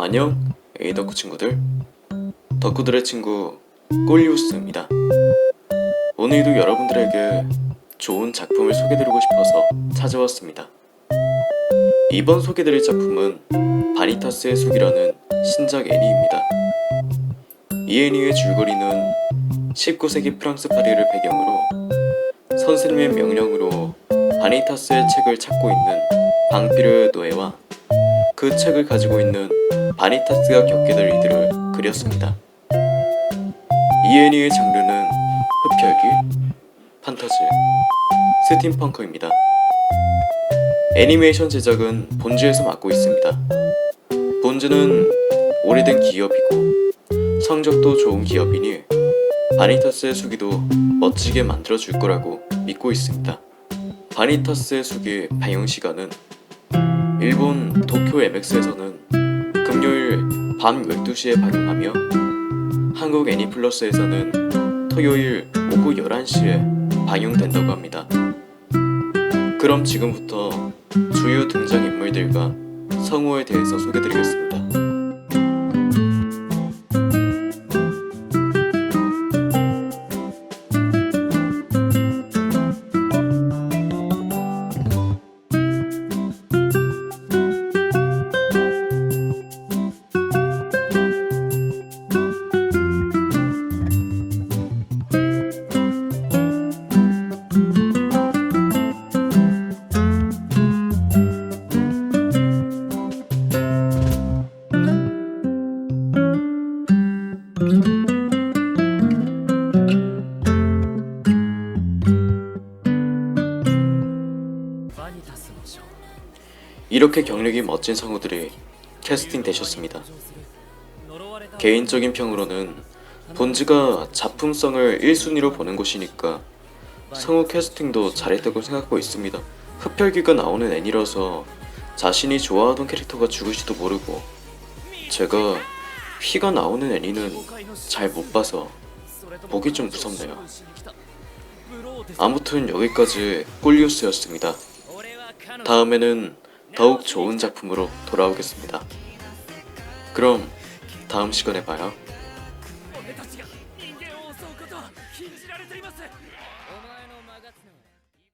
안녕 에이 덕후 친구들. 덕후들의 친구 꼴리우스입니다. 오늘도 여러분들에게 좋은 작품을 소개드리고 싶어서 찾아왔습니다. 이번 소개드릴 작품은 바니타스의 숙이라는 신작 애니입니다. 이 애니의 줄거리는 19세기 프랑스 파리를 배경으로 선생님의 명령으로 바니타스의 책을 찾고 있는 방피르 노예와 그 책을 가지고 있는 바니타스가 겪게 될 일들을 그렸습니다. 이 애니의 장르는 흡혈귀, 판타지, 스팀펑크입니다. 애니메이션 제작은 본즈에서 맡고 있습니다. 본즈는 오래된 기업이고 성적도 좋은 기업이니 바니타스의 수기도 멋지게 만들어줄 거라고 믿고 있습니다. 바니타스의 수기 방영 시간은 일본 도쿄 MX에서는 금요일 밤 12시에 방영하며 한국 애니플러스에서는 토요일 오후 11시에 방영된다고 합니다. 그럼 지금부터 주요 등장인물들과 성우에 대해서 소개드리겠습니다. 이렇게 경력이 멋진 성우들이 캐스팅 되셨습니다. 개인적인 평으로는 본즈가 작품성을 1순위로 보는 곳이니까 성우 캐스팅도 잘했다고 생각하고 있습니다. 흡혈귀가 나오는 애니라서 자신이 좋아하던 캐릭터가 죽을지도 모르고 제가 휘가 나오는 애니는 잘 못 봐서 보기 좀 무섭네요. 아무튼 여기까지 꿀리우스였습니다. 다음에는 더욱 좋은 작품으로 돌아오겠습니다. 그럼 다음 시간에 봐요.